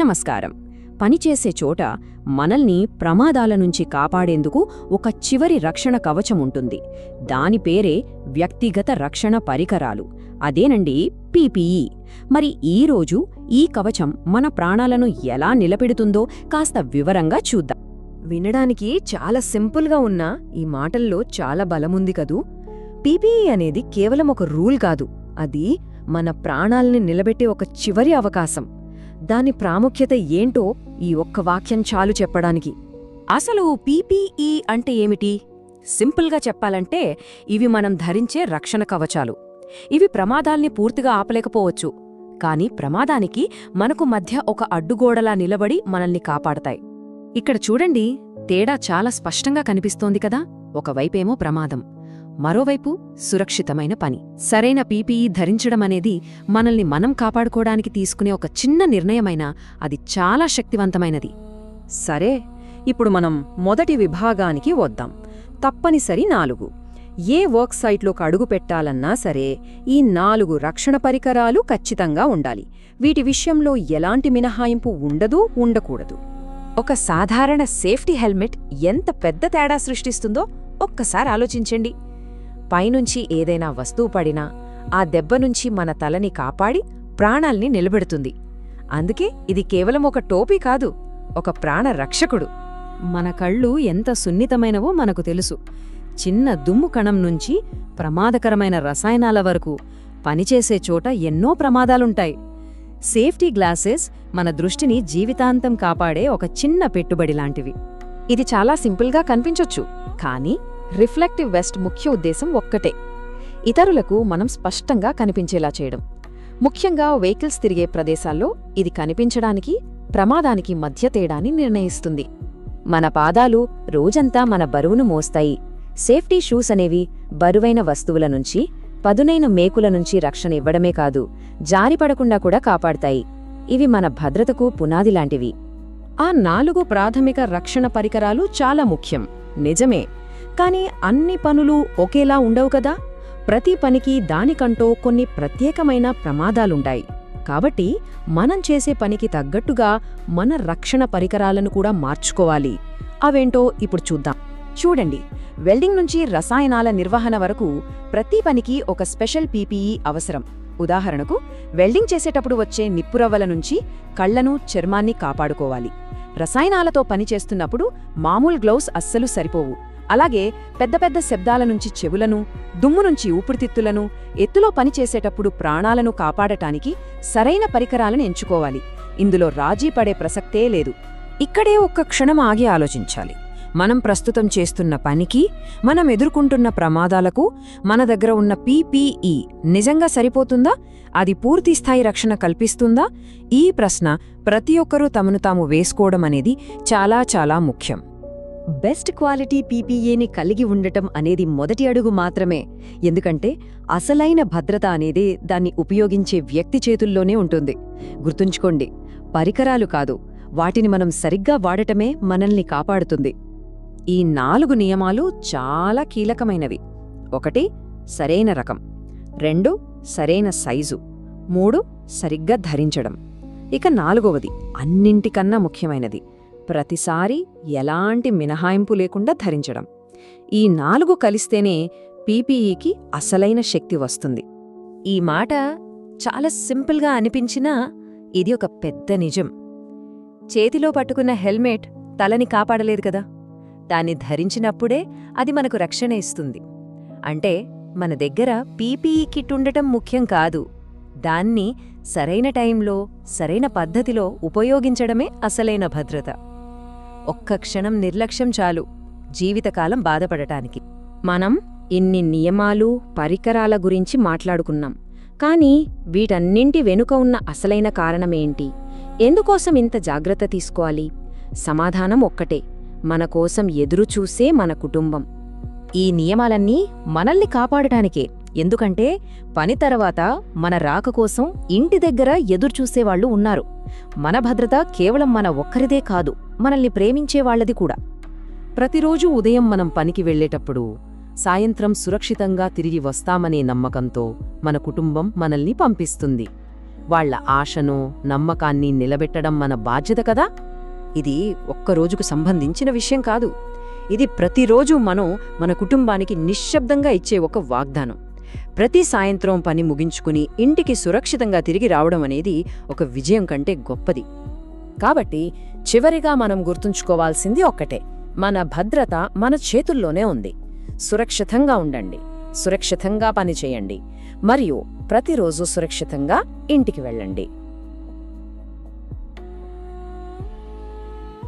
నమస్కారం. పనిచేసే చోట మనల్ని ప్రమాదాల నుంచి కాపాడేందుకు ఒక చివరి రక్షణ కవచం ఉంటుంది. దాని పేరే వ్యక్తిగత రక్షణ పరికరాలు. అదేనండి పీపీఈ. మరి ఈరోజు ఈ కవచం మన ప్రాణాలను ఎలా నిలబెడుతుందో కాస్త వివరంగా చూద్దాం. వినడానికి చాలా సింపుల్గా ఉన్నా ఈ మాటల్లో చాలా బలముంది కదూ? పీపీఈ అనేది కేవలం ఒక రూల్ కాదు. అది మన ప్రాణాల్ని నిలబెట్టే ఒక చివరి అవకాశం. దాని ప్రాముఖ్యత ఏంటో ఈ ఒక్క వాక్యం చాలు చెప్పడానికి. అసలు పీపీఈ అంటే ఏమిటి? సింపుల్గా చెప్పాలంటే ఇవి మనం ధరించే రక్షణ కవచాలు. ఇవి ప్రమాదాల్ని పూర్తిగా ఆపలేకపోవచ్చు. కానీ ప్రమాదానికి మనకు మధ్య ఒక అడ్డుగోడలా నిలబడి మనల్ని కాపాడతాయి. ఇక్కడ చూడండి తేడా చాలా స్పష్టంగా కనిపిస్తోంది కదా? ఒకవైపేమో ప్రమాదం. మరోవైపు సురక్షితమైన పని. సరైన పీపీఈ ధరించడం అనేది మనల్ని మనం కాపాడుకోవడానికి తీసుకునే ఒక చిన్న నిర్ణయమైనా అది చాలా శక్తివంతమైనది. సరే ఇప్పుడు మనం మొదటి విభాగానికి వద్దాం. తప్పనిసరి నాలుగు. ఏ వర్క్ సైట్లోకి అడుగు పెట్టాలన్నా సరే ఈ నాలుగు రక్షణ పరికరాలు ఖచ్చితంగా ఉండాలి. వీటి విషయంలో ఎలాంటి మినహాయింపు ఉండదు ఉండకూడదు. ఒక సాధారణ సేఫ్టీ హెల్మెట్ ఎంత పెద్ద తేడా సృష్టిస్తుందో ఒక్కసారి ఆలోచించండి. పైనుంచి ఏదైనా వస్తువు పడినా ఆ దెబ్బ నుంచి మన తలని కాపాడి ప్రాణాల్ని నిలబెడుతుంది. అందుకే ఇది కేవలం ఒక టోపీ కాదు ఒక ప్రాణ రక్షకుడు. మన కళ్ళు ఎంత సున్నితమైనవో మనకు తెలుసు. చిన్న దుమ్ము కణం నుంచి ప్రమాదకరమైన రసాయనాల వరకు పనిచేసే చోట ఎన్నో ప్రమాదాలుంటాయి. సేఫ్టీ గ్లాసెస్ మన దృష్టిని జీవితాంతం కాపాడే ఒక చిన్న పెట్టుబడి లాంటివి. ఇది చాలా సింపుల్గా కనిపించొచ్చు కానీ రిఫ్లెక్టివ్ వెస్ట్ ముఖ్య ఉద్దేశం ఒక్కటే. ఇతరులకు మనం స్పష్టంగా కనిపించేలా చేయడం. ముఖ్యంగా వెహికల్స్ తిరిగే ప్రదేశాల్లో ఇది కనిపించడానికి ప్రమాదానికి మధ్య తేడాని నిర్ణయిస్తుంది. మన పాదాలు రోజంతా మన బరువును మోస్తాయి. సేఫ్టీ షూస్ అనేవి బరువైన వస్తువుల నుంచి పదునైన మేకుల నుంచి రక్షణ ఇవ్వడమే కాదు జారిపడకుండా కూడా కాపాడతాయి. ఇవి మన భద్రతకు పునాది లాంటివి ఆ నాలుగు ప్రాథమిక రక్షణ పరికరాలు చాలా ముఖ్యం. నిజమే. కానీ అన్ని పనులు ఒకేలా ఉండవు కదా? ప్రతి పనికి దానికంటూ కొన్ని ప్రత్యేకమైన ప్రమాదాలుంటాయి కాబట్టి మనం చేసే పనికి తగ్గట్టుగా మన రక్షణ పరికరాలను కూడా మార్చుకోవాలి. అవేంటో ఇప్పుడు చూద్దాం. చూడండి వెల్డింగ్ నుంచి రసాయనాల నిర్వహణ వరకు ప్రతి పనికి ఒక స్పెషల్ పీపీఈ అవసరం. ఉదాహరణకు వెల్డింగ్ చేసేటప్పుడు వచ్చే నిప్పురవ్వల నుంచి కళ్ళను చర్మాన్ని కాపాడుకోవాలి. రసాయనాలతో పనిచేస్తున్నప్పుడు మామూలు గ్లౌస్ అస్సలు సరిపోవు. అలాగే పెద్ద పెద్ద శబ్దాల నుంచి చెవులను దుమ్ము నుంచి ఊపిరితిత్తులను ఎత్తులో పనిచేసేటప్పుడు ప్రాణాలను కాపాడటానికి సరైన పరికరాలను ఎంచుకోవాలి. ఇందులో రాజీ పడే ప్రసక్తే లేదు. ఇక్కడే ఒక్క క్షణం ఆగి ఆలోచించాలి. మనం ప్రస్తుతం చేస్తున్న పనికి మనం ఎదుర్కొంటున్న ప్రమాదాలకు మన దగ్గర ఉన్న పీపీఈ నిజంగా సరిపోతుందా? అది పూర్తిస్థాయి రక్షణ కల్పిస్తుందా? ఈ ప్రశ్న ప్రతి ఒక్కరూ తమను తాము వేసుకోవడం అనేది చాలా చాలా ముఖ్యం. బెస్ట్ క్వాలిటీ పీపీఏని కలిగి ఉండటం అనేది మొదటి అడుగు మాత్రమే. ఎందుకంటే అసలైన భద్రత అనేది దాన్ని ఉపయోగించే వ్యక్తి చేతుల్లోనే ఉంటుంది. గుర్తుంచుకోండి పరికరాలు కాదు వాటిని మనం సరిగ్గా వాడటమే మనల్ని కాపాడుతుంది. ఈ నాలుగు నియమాలు చాలా కీలకమైనవి. ఒకటి సరైన రకం. రెండు సరైన సైజు. మూడు సరిగ్గా ధరించడం. ఇక నాలుగవది అన్నింటికన్నా ముఖ్యమైనది. ప్రతిసారి ఎలాంటి మినహాయింపు లేకుండా ధరించడం. ఈ నాలుగు కలిస్తేనే పీపీఈకి అసలైన శక్తి వస్తుంది. ఈ మాట చాలా సింపుల్గా అనిపించినా ఇది ఒక పెద్ద నిజం. చేతిలో పట్టుకున్న హెల్మెట్ తలని కాపాడలేదు కదా. దాన్ని ధరించినప్పుడే అది మనకు రక్షణ ఇస్తుంది. అంటే మన దగ్గర పీపీఈ కిట్ ఉండటం ముఖ్యం కాదు. దాన్ని సరైన టైంలో సరైన పద్ధతిలో ఉపయోగించడమే అసలైన భద్రత. ఒక్క క్షణం నిర్లక్ష్యం చాలు జీవితకాలం బాధపడటానికి. మనం ఇన్ని నియమాలు పరికరాల గురించి మాట్లాడుకున్నాం. కానీ వీటన్నింటి వెనుక ఉన్న అసలైన కారణమేంటి? ఎందుకోసం ఇంత జాగ్రత్త తీసుకోవాలి? సమాధానం ఒక్కటే మన కోసం ఎదురుచూసే మన కుటుంబం. ఈ నియమాలన్నీ మనల్ని కాపాడటానికే. ఎందుకంటే పని తర్వాత మన రాక కోసం ఇంటి దగ్గర ఎదురుచూసేవాళ్ళు ఉన్నారు. మన భద్రత కేవలం మన ఒక్కరిదే కాదు మనల్ని ప్రేమించేవాళ్ళది కూడా. ప్రతిరోజు ఉదయం మనం పనికి వెళ్ళేటప్పుడు సాయంత్రం సురక్షితంగా తిరిగి వస్తామనే నమ్మకంతో మన కుటుంబం మనల్ని పంపిస్తుంది. వాళ్ళ ఆశను నమ్మకాన్ని నిలబెట్టడం మన బాధ్యత కదా? ఇది ఒక్క రోజుకు సంబంధించిన విషయం కాదు. ఇది ప్రతిరోజు మనం మన కుటుంబానికి నిశ్శబ్దంగా ఇచ్చే ఒక వాగ్దానం. ప్రతి సాయంత్రం పని ముగించుకుని ఇంటికి సురక్షితంగా తిరిగి రావడం అనేది ఒక విజయం కంటే గొప్పది. కాబట్టి చివరిగా మనం గుర్తుంచుకోవాల్సింది ఒక్కటే. మన భద్రత మన చేతుల్లోనే ఉంది. సురక్షితంగా ఉండండి. సురక్షితంగా పనిచేయండి మరియు ప్రతిరోజు సురక్షితంగా ఇంటికి వెళ్ళండి.